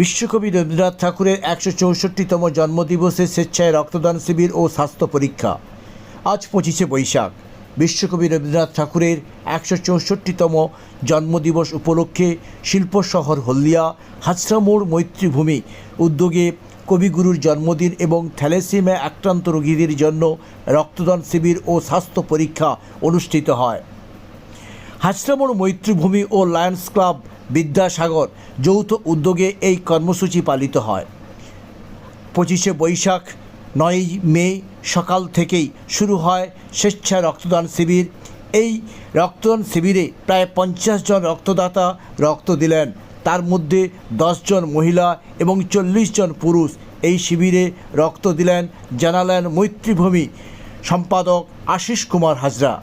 বিশ্বকবি রবীন্দ্রনাথ ঠাকুরের একশো চৌষট্টিতম জন্মদিবসে স্বেচ্ছায় রক্তদান শিবির ও স্বাস্থ্য পরীক্ষা। আজ পঁচিশে বৈশাখ। বিশ্বকবি রবীন্দ্রনাথ ঠাকুরের একশো চৌষট্টিতম জন্মদিবস উপলক্ষে শিল্প শহর হলদিয়া হাজরামোড় মৈত্রীভূমি উদ্যোগে কবিগুরুর জন্মদিন এবং থ্যালেসিমিয়া আক্রান্ত রোগীদের জন্য রক্তদান শিবির ও স্বাস্থ্য পরীক্ষা অনুষ্ঠিত হয়। হাসরামোড় মৈত্রীভূমি ও লায়ন্স ক্লাব বিদ্যাসাগর যৌথ উদ্যোগে এই কর্মসূচি পালিত হয়। পঁচিশে বৈশাখ, নয়ই মে সকাল থেকেই শুরু হয় স্বেচ্ছা রক্তদান শিবির। এই রক্তদান শিবিরে প্রায় পঞ্চাশ জন রক্তদাতা রক্ত দিলেন। তার মধ্যে জন মহিলা এবং চল্লিশ জন পুরুষ এই শিবিরে রক্ত দিলেন। জানালেন মৈত্রীভূমি সম্পাদক আশিস কুমার হাজরা।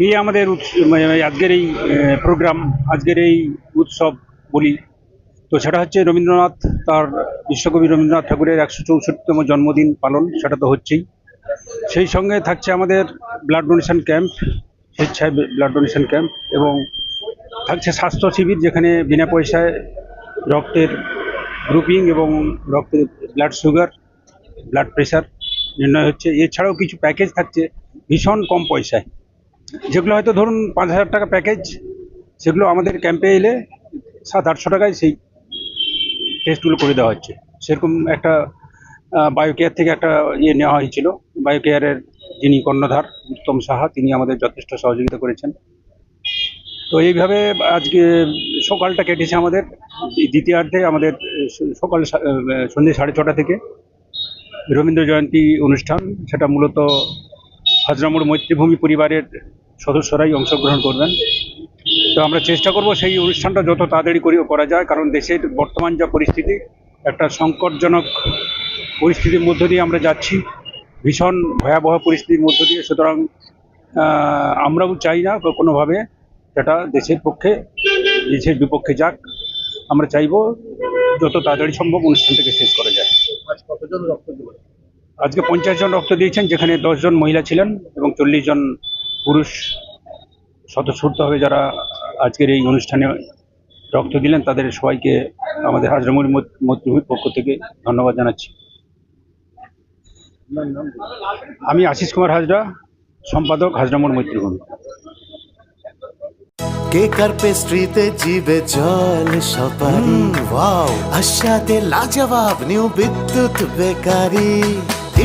নিয়ে আমাদের মানে আজকের এই প্রোগ্রাম, আজকের এই উৎসব বলি। তো সেটা হচ্ছে রবীন্দ্রনাথ, তার বিশ্বকবি রবীন্দ্রনাথ ঠাকুরের একশো চৌষট্টিতম জন্মদিন পালন, সেটা তো হচ্ছেই। সেই সঙ্গে থাকছে আমাদের ব্লাড ডোনেশন ক্যাম্প স্বেচ্ছায় ব্লাড ডোনেশন ক্যাম্প এবং থাকছে স্বাস্থ্য শিবির, যেখানে বিনা পয়সায় রক্তের গ্রুপিং এবং রক্তের ব্লাড সুগার ব্লাড প্রেশার নির্ণয় হচ্ছে। এছাড়াও কিছু প্যাকেজ থাকছে ভীষণ কম পয়সায়। যেগুলো হয়তো ধরুন পাঁচ হাজার টাকা প্যাকেজ সেগুলো আমাদের ক্যাম্পে এলে সাত আটশো টাকায় সেই টেস্টগুলো করে দেওয়া হচ্ছে। সেরকম একটা বায়োকেয়ার থেকে একটা ইয়ে নেওয়া হয়েছিল। বায়োকেয়ারের যিনি কর্ণধার, উত্তম সাহা, তিনি আমাদের যথেষ্ট সহযোগিতা করেছেন। তো এইভাবে আজকে সকালটা কেটেছে আমাদের। দ্বিতীয়ার্ধে আমাদের সকাল সন্ধ্যে সাড়ে ছটা থেকে রবীন্দ্র জয়ন্তী অনুষ্ঠান, সেটা মূলত হাজরামুড় মৈত্রীভূমি পরিবারের সদস্যরাই অংশগ্রহণ করবেন। তো আমরা চেষ্টা করব সেই অনুষ্ঠানটা যত তাড়াতাড়ি করে করা যায়, কারণ দেশের বর্তমান যা পরিস্থিতি, একটা সংকটজনক পরিস্থিতির মধ্য দিয়ে আমরা যাচ্ছি, ভীষণ ভয়াবহ পরিস্থিতির মধ্য দিয়ে। সুতরাং আমরাও চাই না কোনোভাবে সেটা দেশের পক্ষে, দেশের বিপক্ষে যাক। আমরা চাইব যত তাড়াতাড়ি সম্ভব অনুষ্ঠানটাকে শেষ করা যায়। আজকে পঞ্চাশ জন রক্ত দিয়েছেন যেখানে দশ জন মহিলা ছিলেন এবং চল্লিশ জন পুরুষ স্বতঃস্ফূর্তভাবে যারা আজকের এই অনুষ্ঠানে রক্ত দিলেন তাদের সবাইকে আমাদের হাজরামুড়ি মধ্যভূমির পক্ষ থেকে ধন্যবাদ জানাচ্ছি। আমি আশিস কুমার হাজরা সম্পাদক হাজরামুড় মৈত্রীভূমি। কেক আর পেস্ট্রিতে জিবে জল সপারি ওয়াও। আশাতে লাজবাব নিউ বিদ্যুৎ বেকারি।